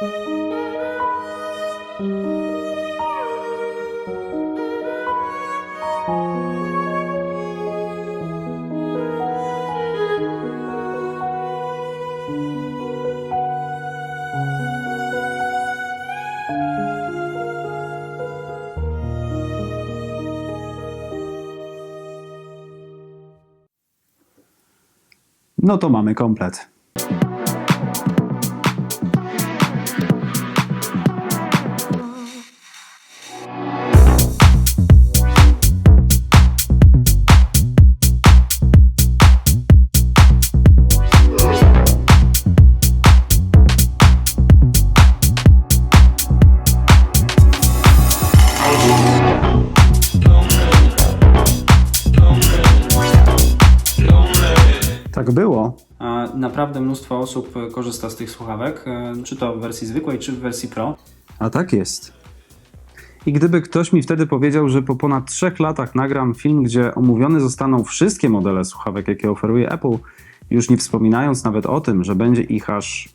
No to mamy komplet. Naprawdę mnóstwo osób e, korzysta z tych słuchawek, e, czy to w wersji zwykłej, czy w wersji Pro. A tak jest. I gdyby ktoś mi wtedy powiedział, że po ponad trzech latach nagram film, gdzie omówione zostaną wszystkie modele słuchawek, jakie oferuje Apple, już nie wspominając nawet o tym, że będzie ich aż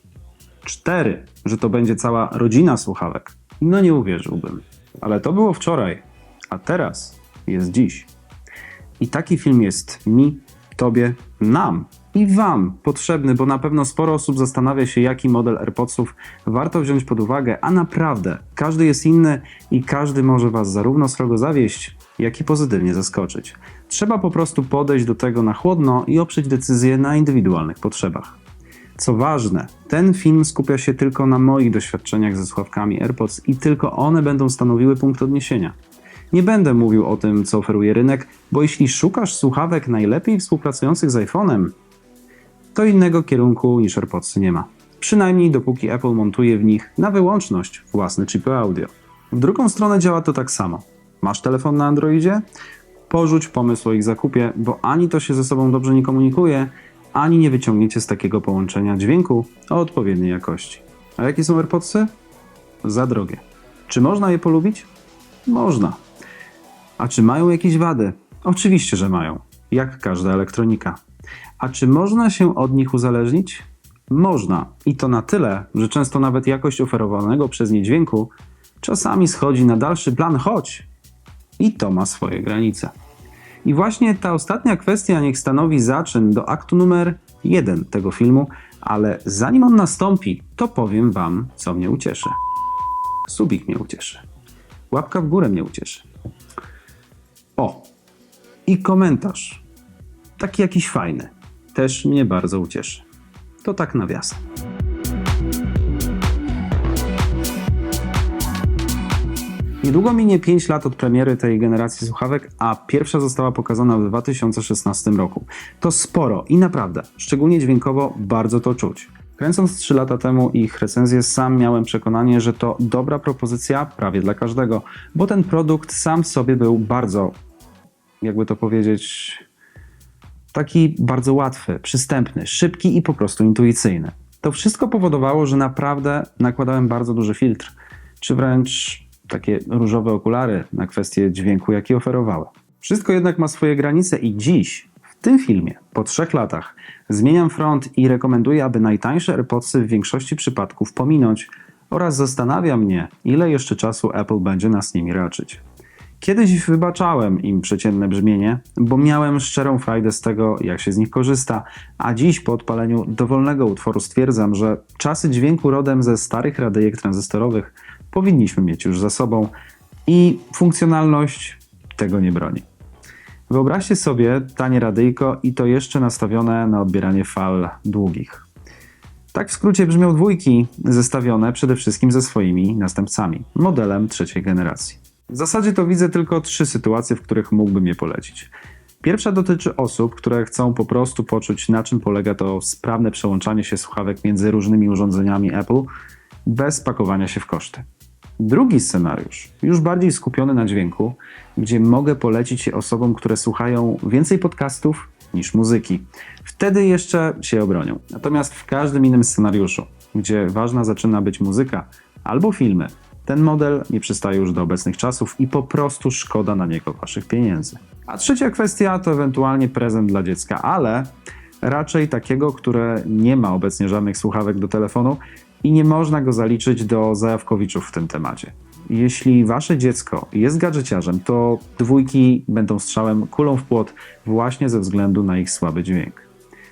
cztery, że to będzie cała rodzina słuchawek, no nie uwierzyłbym. Ale to było wczoraj, a teraz jest dziś. I taki film jest mi, tobie, nam i wam potrzebny, bo na pewno sporo osób zastanawia się, jaki model AirPodsów warto wziąć pod uwagę, a naprawdę każdy jest inny i każdy może was zarówno srogo zawieść, jak i pozytywnie zaskoczyć. Trzeba po prostu podejść do tego na chłodno i oprzeć decyzję na indywidualnych potrzebach. Co ważne, ten film skupia się tylko na moich doświadczeniach ze słuchawkami AirPods i tylko one będą stanowiły punkt odniesienia. Nie będę mówił o tym, co oferuje rynek, bo jeśli szukasz słuchawek najlepiej współpracujących z iPhone'em, to innego kierunku niż AirPodsy nie ma. Przynajmniej dopóki Apple montuje w nich na wyłączność własne chipy audio. W drugą stronę działa to tak samo. Masz telefon na Androidzie? Porzuć pomysł o ich zakupie, bo ani to się ze sobą dobrze nie komunikuje, ani nie wyciągniecie z takiego połączenia dźwięku o odpowiedniej jakości. A jakie są AirPodsy? Za drogie. Czy można je polubić? Można. A czy mają jakieś wady? Oczywiście, że mają, jak każda elektronika. A czy można się od nich uzależnić? Można. I to na tyle, że często nawet jakość oferowanego przez nie dźwięku czasami schodzi na dalszy plan, choć i to ma swoje granice. I właśnie ta ostatnia kwestia niech stanowi zaczyn do aktu numer jeden tego filmu, ale zanim on nastąpi, to powiem Wam, co mnie ucieszy. Subik mnie ucieszy. Łapka w górę mnie ucieszy. O, i komentarz. Taki jakiś fajny. Też mnie bardzo ucieszy. To tak nawiasem. Niedługo minie 5 lat od premiery tej generacji słuchawek, a pierwsza została pokazana w 2016 roku. To sporo i naprawdę, szczególnie dźwiękowo, bardzo to czuć. Kręcąc 3 lata temu ich recenzję, sam miałem przekonanie, że to dobra propozycja prawie dla każdego, bo ten produkt sam w sobie był bardzo, jakby to powiedzieć, taki bardzo łatwy, przystępny, szybki i po prostu intuicyjny. To wszystko powodowało, że naprawdę nakładałem bardzo duży filtr, czy wręcz takie różowe okulary na kwestię dźwięku, jaki oferowały. Wszystko jednak ma swoje granice i dziś, w tym filmie, po trzech latach, zmieniam front i rekomenduję, aby najtańsze AirPodsy w większości przypadków pominąć oraz zastanawia mnie, ile jeszcze czasu Apple będzie nas nimi raczyć. Kiedyś wybaczałem im przeciętne brzmienie, bo miałem szczerą frajdę z tego, jak się z nich korzysta, a dziś po odpaleniu dowolnego utworu stwierdzam, że czasy dźwięku rodem ze starych radyjek tranzystorowych powinniśmy mieć już za sobą i funkcjonalność tego nie broni. Wyobraźcie sobie tanie radyjko i to jeszcze nastawione na odbieranie fal długich. Tak w skrócie brzmią dwójki, zestawione przede wszystkim ze swoimi następcami, modelem trzeciej generacji. W zasadzie to widzę tylko trzy sytuacje, w których mógłbym je polecić. Pierwsza dotyczy osób, które chcą po prostu poczuć, na czym polega to sprawne przełączanie się słuchawek między różnymi urządzeniami Apple bez pakowania się w koszty. Drugi scenariusz, już bardziej skupiony na dźwięku, gdzie mogę polecić je osobom, które słuchają więcej podcastów niż muzyki. Wtedy jeszcze się obronią. Natomiast w każdym innym scenariuszu, gdzie ważna zaczyna być muzyka albo filmy, ten model nie przystaje już do obecnych czasów i po prostu szkoda na niego waszych pieniędzy. A trzecia kwestia to ewentualnie prezent dla dziecka, ale raczej takiego, które nie ma obecnie żadnych słuchawek do telefonu i nie można go zaliczyć do zajawkowiczów w tym temacie. Jeśli wasze dziecko jest gadżeciarzem, to dwójki będą strzałem kulą w płot właśnie ze względu na ich słaby dźwięk.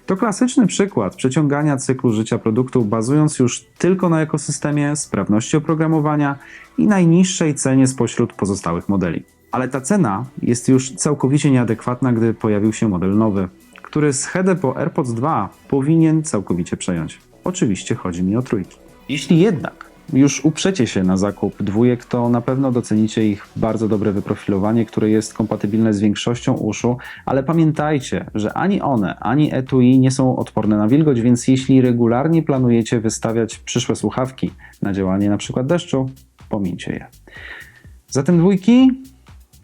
To klasyczny przykład przeciągania cyklu życia produktu, bazując już tylko na ekosystemie, sprawności oprogramowania i najniższej cenie spośród pozostałych modeli. Ale ta cena jest już całkowicie nieadekwatna, gdy pojawił się model nowy, który schedę po AirPods 2 powinien całkowicie przejąć. Oczywiście chodzi mi o trójki. Jeśli jednak już uprzecie się na zakup dwójek, to na pewno docenicie ich bardzo dobre wyprofilowanie, które jest kompatybilne z większością uszu, ale pamiętajcie, że ani one, ani etui nie są odporne na wilgoć, więc jeśli regularnie planujecie wystawiać przyszłe słuchawki na działanie np. deszczu, pomińcie je. Zatem dwójki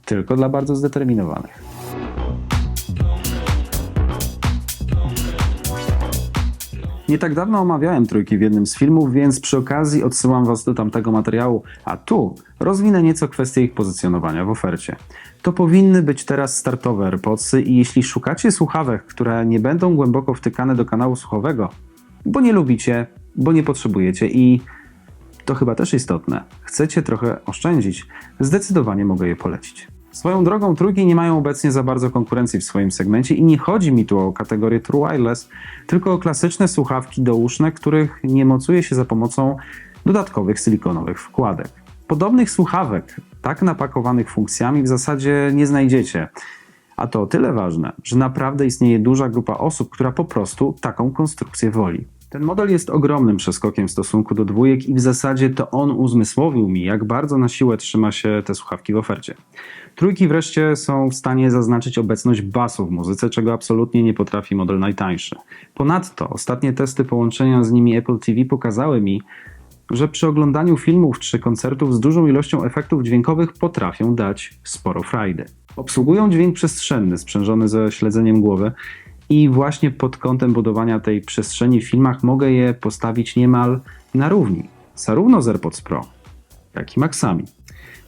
tylko dla bardzo zdeterminowanych. Nie tak dawno omawiałem trójki w jednym z filmów, więc przy okazji odsyłam Was do tamtego materiału, a tu rozwinę nieco kwestię ich pozycjonowania w ofercie. To powinny być teraz startowe AirPodsy i jeśli szukacie słuchawek, które nie będą głęboko wtykane do kanału słuchowego, bo nie lubicie, bo nie potrzebujecie i to chyba też istotne, chcecie trochę oszczędzić, zdecydowanie mogę je polecić. Swoją drogą trójki nie mają obecnie za bardzo konkurencji w swoim segmencie i nie chodzi mi tu o kategorię True Wireless, tylko o klasyczne słuchawki douszne, których nie mocuje się za pomocą dodatkowych silikonowych wkładek. Podobnych słuchawek, tak napakowanych funkcjami, w zasadzie nie znajdziecie. A to o tyle ważne, że naprawdę istnieje duża grupa osób, która po prostu taką konstrukcję woli. Ten model jest ogromnym przeskokiem w stosunku do dwójek i w zasadzie to on uzmysłowił mi, jak bardzo na siłę trzyma się te słuchawki w ofercie. Trójki wreszcie są w stanie zaznaczyć obecność basu w muzyce, czego absolutnie nie potrafi model najtańszy. Ponadto ostatnie testy połączenia z nimi Apple TV pokazały mi, że przy oglądaniu filmów czy koncertów z dużą ilością efektów dźwiękowych potrafią dać sporo frajdy. Obsługują dźwięk przestrzenny sprzężony ze śledzeniem głowy i właśnie pod kątem budowania tej przestrzeni w filmach mogę je postawić niemal na równi, zarówno z AirPods Pro, jak i Maxami.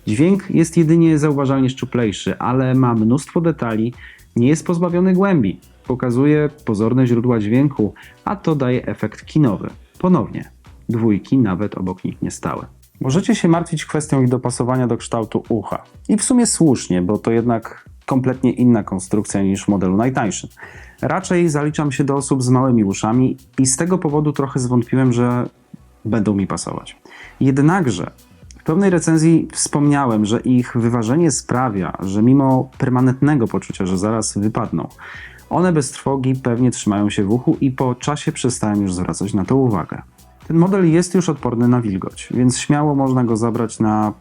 Dźwięk jest jedynie zauważalnie szczuplejszy, ale ma mnóstwo detali, nie jest pozbawiony głębi, pokazuje pozorne źródła dźwięku, a to daje efekt kinowy. Ponownie, dwójki nawet obok nich nie stały. Możecie się martwić kwestią ich dopasowania do kształtu ucha. I w sumie słusznie, bo to jednak kompletnie inna konstrukcja niż w modelu najtańszym. Raczej zaliczam się do osób z małymi uszami i z tego powodu trochę zwątpiłem, że będą mi pasować. Jednakże w pewnej recenzji wspomniałem, że ich wyważenie sprawia, że mimo permanentnego poczucia, że zaraz wypadną, one bez trwogi pewnie trzymają się w uchu i po czasie przestałem już zwracać na to uwagę. Ten model jest już odporny na wilgoć, więc śmiało można go zabrać na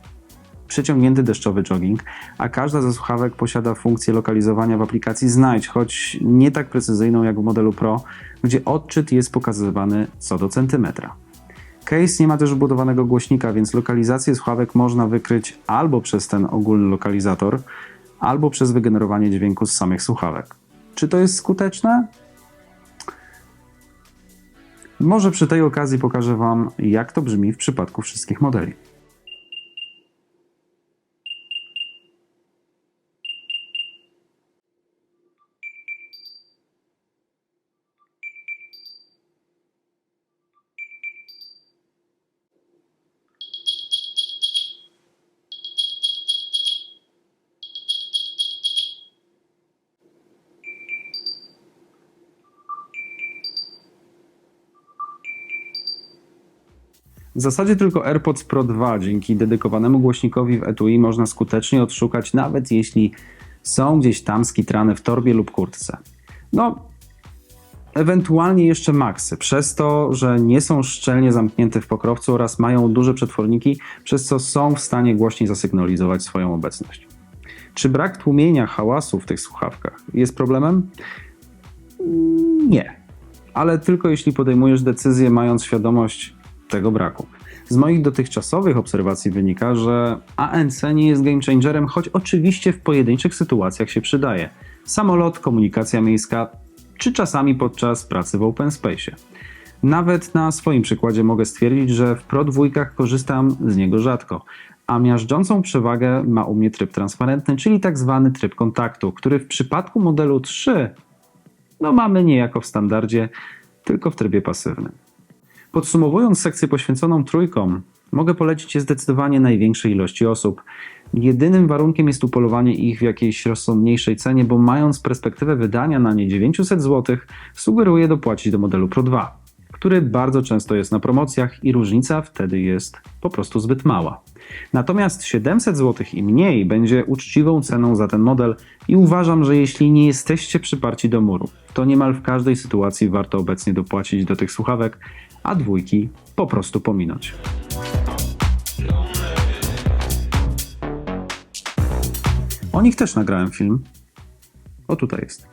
przeciągnięty deszczowy jogging, a każda ze słuchawek posiada funkcję lokalizowania w aplikacji Znajdź, choć nie tak precyzyjną jak w modelu Pro, gdzie odczyt jest pokazywany co do centymetra. Case nie ma też wbudowanego głośnika, więc lokalizację słuchawek można wykryć albo przez ten ogólny lokalizator, albo przez wygenerowanie dźwięku z samych słuchawek. Czy to jest skuteczne? Może przy tej okazji pokażę Wam, jak to brzmi w przypadku wszystkich modeli. W zasadzie tylko AirPods Pro 2 dzięki dedykowanemu głośnikowi w etui można skutecznie odszukać, nawet jeśli są gdzieś tam skitrane w torbie lub kurtce. No, ewentualnie jeszcze Maxy, przez to, że nie są szczelnie zamknięte w pokrowcu oraz mają duże przetworniki, przez co są w stanie głośniej zasygnalizować swoją obecność. Czy brak tłumienia hałasu w tych słuchawkach jest problemem? Mm, Nie, ale tylko jeśli podejmujesz decyzję mając świadomość tego braku. Z moich dotychczasowych obserwacji wynika, że ANC nie jest game changerem, choć oczywiście w pojedynczych sytuacjach się przydaje. Samolot, komunikacja miejska, czy czasami podczas pracy w open space. Nawet na swoim przykładzie mogę stwierdzić, że w Pro dwójkach korzystam z niego rzadko, a miażdżącą przewagę ma u mnie tryb transparentny, czyli tak zwany tryb kontaktu, który w przypadku modelu 3 no mamy niejako w standardzie, tylko w trybie pasywnym. Podsumowując sekcję poświęconą trójkom, mogę polecić je zdecydowanie największej ilości osób. Jedynym warunkiem jest upolowanie ich w jakiejś rozsądniejszej cenie, bo mając perspektywę wydania na nie 900 zł, sugeruję dopłacić do modelu Pro 2, który bardzo często jest na promocjach i różnica wtedy jest po prostu zbyt mała. Natomiast 700 zł i mniej będzie uczciwą ceną za ten model i uważam, że jeśli nie jesteście przyparci do muru, to niemal w każdej sytuacji warto obecnie dopłacić do tych słuchawek, a dwójki po prostu pominąć. O nich też nagrałem film. O tutaj jest.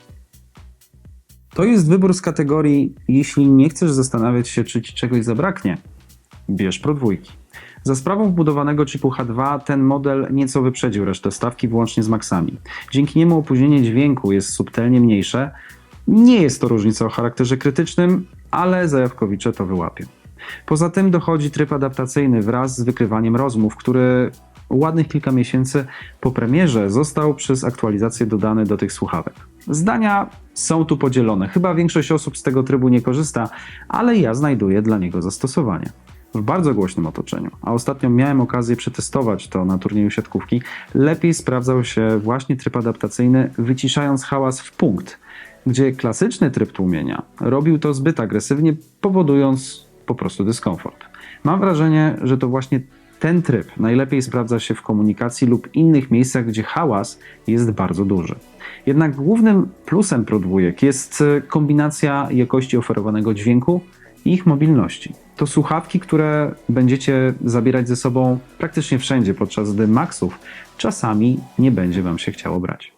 To jest wybór z kategorii, jeśli nie chcesz zastanawiać się, czy ci czegoś zabraknie, bierz Pro dwójki. Za sprawą wbudowanego chipu H2 ten model nieco wyprzedził resztę stawki włącznie z maksami. Dzięki niemu opóźnienie dźwięku jest subtelnie mniejsze. Nie jest to różnica o charakterze krytycznym, ale zajawkowicze to wyłapią. Poza tym dochodzi tryb adaptacyjny wraz z wykrywaniem rozmów, który ładnych kilka miesięcy po premierze został przez aktualizację dodany do tych słuchawek. Zdania są tu podzielone. Chyba większość osób z tego trybu nie korzysta, ale ja znajduję dla niego zastosowanie. W bardzo głośnym otoczeniu, a ostatnio miałem okazję przetestować to na turnieju siatkówki, lepiej sprawdzał się właśnie tryb adaptacyjny, wyciszając hałas w punkt, gdzie klasyczny tryb tłumienia robił to zbyt agresywnie, powodując po prostu dyskomfort. Mam wrażenie, że to właśnie ten tryb najlepiej sprawdza się w komunikacji lub innych miejscach, gdzie hałas jest bardzo duży. Jednak głównym plusem Pro dwójek jest e, kombinacja jakości oferowanego dźwięku i ich mobilności. To słuchawki, które będziecie zabierać ze sobą praktycznie wszędzie, podczas gdy Maxów czasami nie będzie Wam się chciało brać.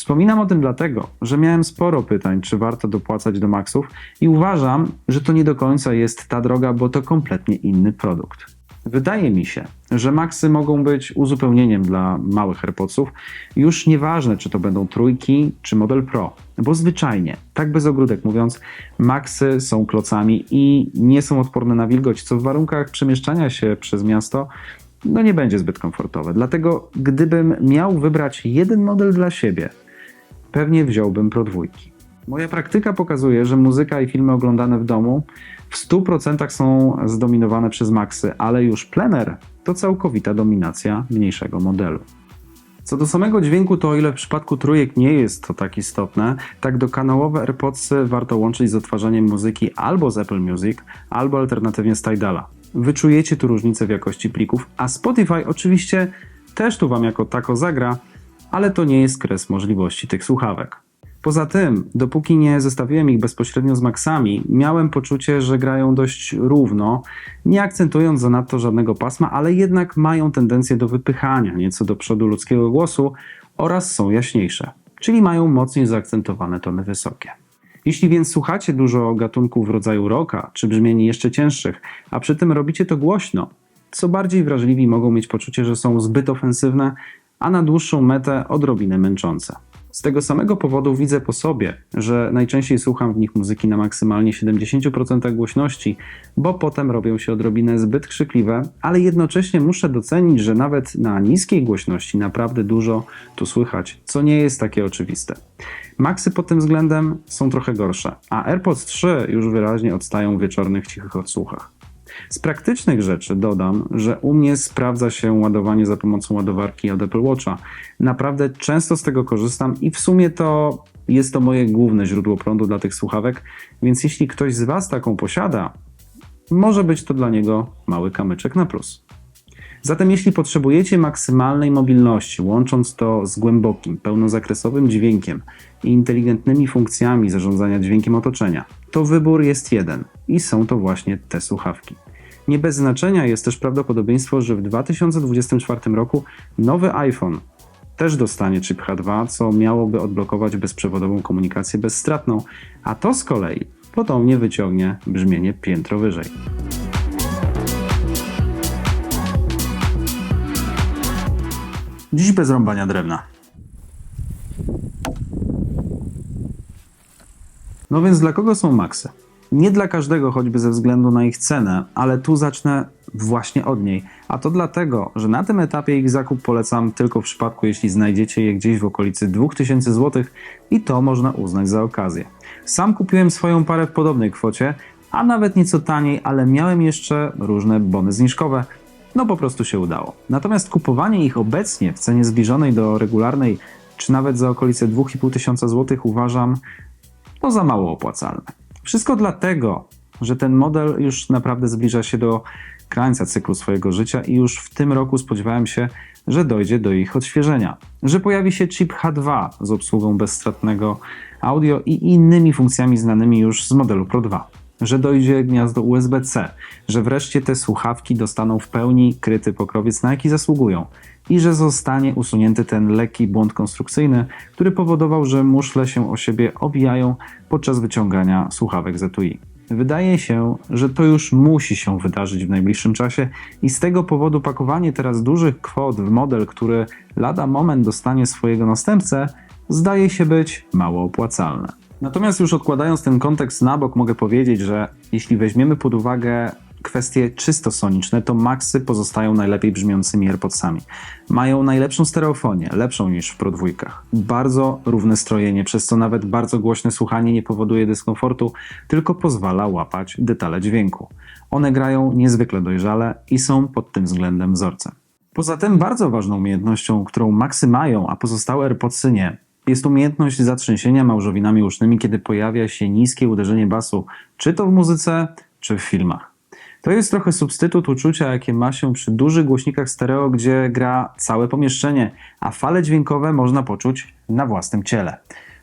Wspominam o tym dlatego, że miałem sporo pytań, czy warto dopłacać do Maxów i uważam, że to nie do końca jest ta droga, bo to kompletnie inny produkt. Wydaje mi się, że Maxy mogą być uzupełnieniem dla małych AirPodsów. Już nieważne, czy to będą trójki, czy model Pro, bo zwyczajnie, tak bez ogródek mówiąc, Maxy są klocami i nie są odporne na wilgoć, co w warunkach przemieszczania się przez miasto no nie będzie zbyt komfortowe. Dlatego gdybym miał wybrać jeden model dla siebie, pewnie wziąłbym Pro dwójki. Moja praktyka pokazuje, że muzyka i filmy oglądane w domu w 100% są zdominowane przez Maxy, ale już plener to całkowita dominacja mniejszego modelu. Co do samego dźwięku, to o ile w przypadku trójek nie jest to tak istotne, tak dokanałowe AirPodsy warto łączyć z odtwarzaniem muzyki albo z Apple Music, albo alternatywnie z Tidala. Wyczujecie tu różnicę w jakości plików, a Spotify oczywiście też tu Wam jako tako zagra, ale to nie jest kres możliwości tych słuchawek. Poza tym, dopóki nie zestawiłem ich bezpośrednio z Maxami, miałem poczucie, że grają dość równo, nie akcentując zanadto żadnego pasma, ale jednak mają tendencję do wypychania nieco do przodu ludzkiego głosu oraz są jaśniejsze, czyli mają mocniej zaakcentowane tony wysokie. Jeśli więc słuchacie dużo gatunków w rodzaju rocka czy brzmieni jeszcze cięższych, a przy tym robicie to głośno, co bardziej wrażliwi mogą mieć poczucie, że są zbyt ofensywne, a na dłuższą metę odrobinę męczące. Z tego samego powodu widzę po sobie, że najczęściej słucham w nich muzyki na maksymalnie 70% głośności, bo potem robią się odrobinę zbyt krzykliwe, ale jednocześnie muszę docenić, że nawet na niskiej głośności naprawdę dużo tu słychać, co nie jest takie oczywiste. Maxy pod tym względem są trochę gorsze, a AirPods 3 już wyraźnie odstają w wieczornych cichych odsłuchach. Z praktycznych rzeczy dodam, że u mnie sprawdza się ładowanie za pomocą ładowarki od Apple Watcha. Naprawdę często z tego korzystam i w sumie to jest to moje główne źródło prądu dla tych słuchawek, więc jeśli ktoś z Was taką posiada, może być to dla niego mały kamyczek na plus. Zatem jeśli potrzebujecie maksymalnej mobilności, łącząc to z głębokim, pełnozakresowym dźwiękiem i inteligentnymi funkcjami zarządzania dźwiękiem otoczenia, to wybór jest jeden i są to właśnie te słuchawki. Nie bez znaczenia jest też prawdopodobieństwo, że w 2024 roku nowy iPhone też dostanie chip H2, co miałoby odblokować bezprzewodową komunikację bezstratną, a to z kolei podobnie wyciągnie brzmienie piętro wyżej. Dziś bez rąbania drewna. No więc dla kogo są maksy? Nie dla każdego, choćby ze względu na ich cenę, ale tu zacznę właśnie od niej. A to dlatego, że na tym etapie ich zakup polecam tylko w przypadku, jeśli znajdziecie je gdzieś w okolicy 2000 zł i to można uznać za okazję. Sam kupiłem swoją parę w podobnej kwocie a nawet nieco taniej, ale miałem jeszcze różne bony zniżkowe. No po prostu się udało. Natomiast kupowanie ich obecnie w cenie zbliżonej do regularnej, czy nawet za okolice 2,5 tysiąca złotych uważam no za mało opłacalne. Wszystko dlatego, że ten model już naprawdę zbliża się do krańca cyklu swojego życia i już w tym roku spodziewałem się, że dojdzie do ich odświeżenia. Że pojawi się chip H2 z obsługą bezstratnego audio i innymi funkcjami znanymi już z modelu Pro 2. Że dojdzie gniazdo USB-C, że wreszcie te słuchawki dostaną w pełni kryty pokrowiec, na jaki zasługują i że zostanie usunięty ten lekki błąd konstrukcyjny, który powodował, że muszle się o siebie obijają podczas wyciągania słuchawek z etui. Wydaje się, że to już musi się wydarzyć w najbliższym czasie i z tego powodu pakowanie teraz dużych kwot w model, który lada moment dostanie swojego następcę, zdaje się być mało opłacalne. Natomiast już odkładając ten kontekst na bok, mogę powiedzieć, że jeśli weźmiemy pod uwagę kwestie czysto soniczne, to Maxy pozostają najlepiej brzmiącymi AirPodsami. Mają najlepszą stereofonię, lepszą niż w Pro dwójkach. Bardzo równe strojenie, przez co nawet bardzo głośne słuchanie nie powoduje dyskomfortu, tylko pozwala łapać detale dźwięku. One grają niezwykle dojrzale i są pod tym względem wzorcem. Poza tym bardzo ważną umiejętnością, którą Maxy mają, a pozostałe AirPodsy nie, jest umiejętność zatrzęsienia małżowinami usznymi, kiedy pojawia się niskie uderzenie basu, czy to w muzyce, czy w filmach. To jest trochę substytut uczucia, jakie ma się przy dużych głośnikach stereo, gdzie gra całe pomieszczenie, a fale dźwiękowe można poczuć na własnym ciele.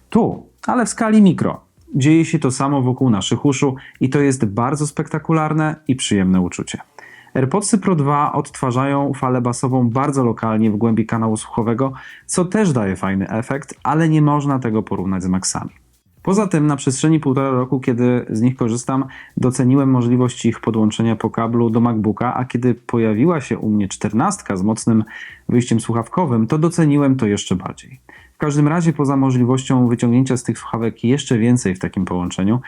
Tu, ale w skali mikro. Dzieje się to samo wokół naszych uszu i to jest bardzo spektakularne i przyjemne uczucie. AirPodsy Pro 2 odtwarzają falę basową bardzo lokalnie w głębi kanału słuchowego, co też daje fajny efekt, ale nie można tego porównać z Maxami. Poza tym na przestrzeni półtora roku, kiedy z nich korzystam, doceniłem możliwość ich podłączenia po kablu do MacBooka, a kiedy pojawiła się u mnie czternastka z mocnym wyjściem słuchawkowym, to doceniłem to jeszcze bardziej. W każdym razie poza możliwością wyciągnięcia z tych słuchawek jeszcze więcej w takim połączeniu,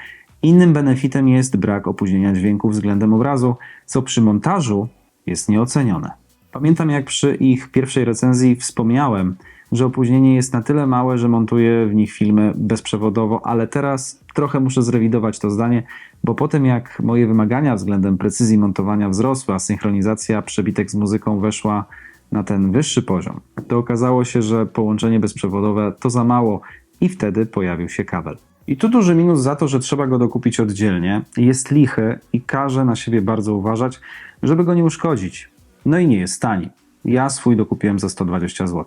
innym benefitem jest brak opóźnienia dźwięku względem obrazu, co przy montażu jest nieocenione. Pamiętam jak przy ich pierwszej recenzji wspomniałem, że opóźnienie jest na tyle małe, że montuję w nich filmy bezprzewodowo, ale teraz trochę muszę zrewidować to zdanie, bo po tym jak moje wymagania względem precyzji montowania wzrosły, a synchronizacja przebitek z muzyką weszła na ten wyższy poziom, to okazało się, że połączenie bezprzewodowe to za mało i wtedy pojawił się kabel. I tu duży minus za to, że trzeba go dokupić oddzielnie, jest lichy i każe na siebie bardzo uważać, żeby go nie uszkodzić. No i nie jest tani. Ja swój dokupiłem za 120 zł.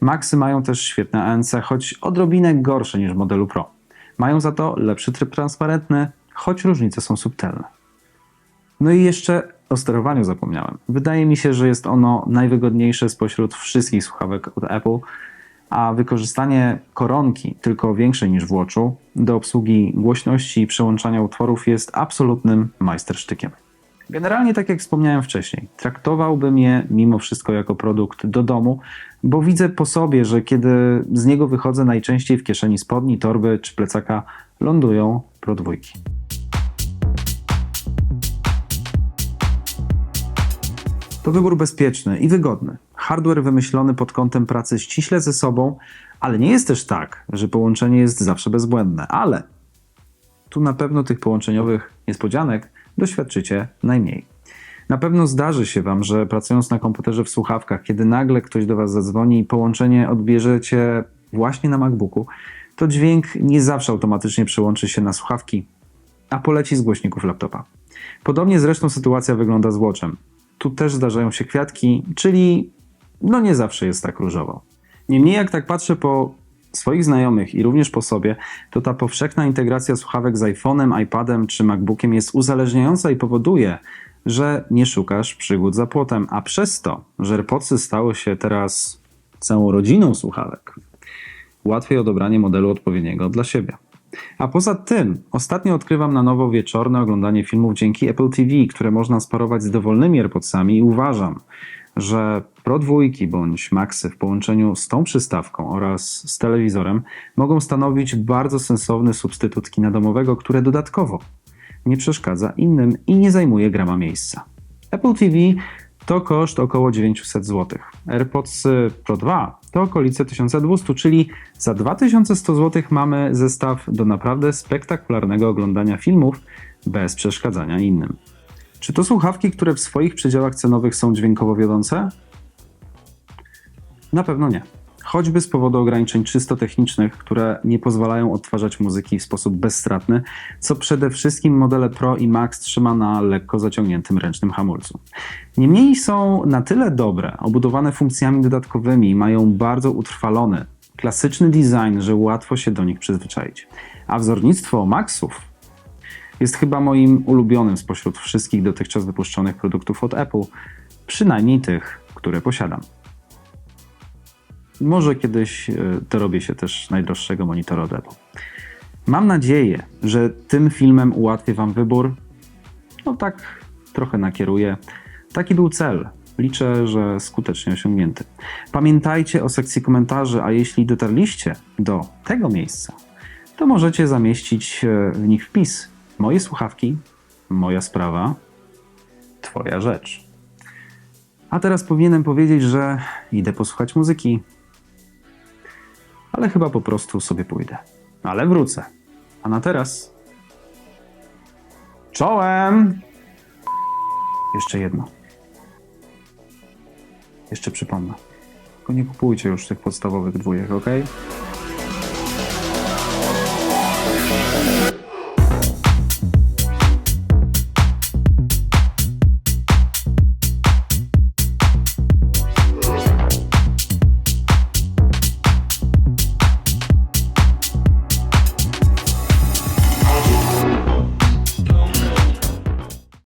Maxy mają też świetne ANC, choć odrobinę gorsze niż w modelu Pro. Mają za to lepszy tryb transparentny, choć różnice są subtelne. No i jeszcze o sterowaniu zapomniałem. Wydaje mi się, że jest ono najwygodniejsze spośród wszystkich słuchawek od Apple, a wykorzystanie koronki, tylko większej niż w Watchu, do obsługi głośności i przełączania utworów jest absolutnym majstersztykiem. Generalnie, tak jak wspomniałem wcześniej, traktowałbym je mimo wszystko jako produkt do domu, bo widzę po sobie, że kiedy z niego wychodzę, najczęściej w kieszeni spodni, torby czy plecaka lądują Pro dwójki. To wybór bezpieczny i wygodny. Hardware wymyślony pod kątem pracy ściśle ze sobą, ale nie jest też tak, że połączenie jest zawsze bezbłędne. Ale tu na pewno tych połączeniowych niespodzianek doświadczycie najmniej. Na pewno zdarzy się Wam, że pracując na komputerze w słuchawkach, kiedy nagle ktoś do Was zadzwoni i połączenie odbierzecie właśnie na MacBooku, to dźwięk nie zawsze automatycznie przełączy się na słuchawki, a poleci z głośników laptopa. Podobnie zresztą sytuacja wygląda z Watchem. Tu też zdarzają się kwiatki, czyli no nie zawsze jest tak różowo. Niemniej jak tak patrzę po swoich znajomych i również po sobie, to ta powszechna integracja słuchawek z iPhone'em, iPadem czy MacBookiem jest uzależniająca i powoduje, że nie szukasz przygód za płotem, a przez to, że AirPodsy stały się teraz całą rodziną słuchawek, łatwiej o dobranie modelu odpowiedniego dla siebie. A poza tym, ostatnio odkrywam na nowo wieczorne oglądanie filmów dzięki Apple TV, które można sparować z dowolnymi AirPodsami i uważam, że Pro dwójki bądź Maxy w połączeniu z tą przystawką oraz z telewizorem mogą stanowić bardzo sensowny substytut kina domowego, które dodatkowo nie przeszkadza innym i nie zajmuje grama miejsca. Apple TV to koszt około 900 zł. AirPods Pro 2 to okolice 1200, czyli za 2100 zł mamy zestaw do naprawdę spektakularnego oglądania filmów bez przeszkadzania innym. Czy to słuchawki, które w swoich przedziałach cenowych są dźwiękowo wiodące? Na pewno nie. Choćby z powodu ograniczeń czysto technicznych, które nie pozwalają odtwarzać muzyki w sposób bezstratny, co przede wszystkim modele Pro i Max trzyma na lekko zaciągniętym ręcznym hamulcu. Niemniej są na tyle dobre, obudowane funkcjami dodatkowymi i mają bardzo utrwalony, klasyczny design, że łatwo się do nich przyzwyczaić. A wzornictwo Maxów jest chyba moim ulubionym spośród wszystkich dotychczas wypuszczonych produktów od Apple, przynajmniej tych, które posiadam. Może kiedyś e, dorobię się też najdroższego monitora od Apple. Mam nadzieję, że tym filmem ułatwię Wam wybór. No tak, trochę nakieruję. Taki był cel. Liczę, że skutecznie osiągnięty. Pamiętajcie o sekcji komentarzy, a jeśli dotarliście do tego miejsca, to możecie zamieścić e, w nich wpis. Moje słuchawki, moja sprawa, Twoja rzecz. A teraz powinienem powiedzieć, że idę posłuchać muzyki, ale chyba po prostu sobie pójdę. Ale wrócę. A na teraz. Czołem! Jeszcze jedno. Jeszcze przypomnę. Tylko nie kupujcie już tych podstawowych dwójek, ok?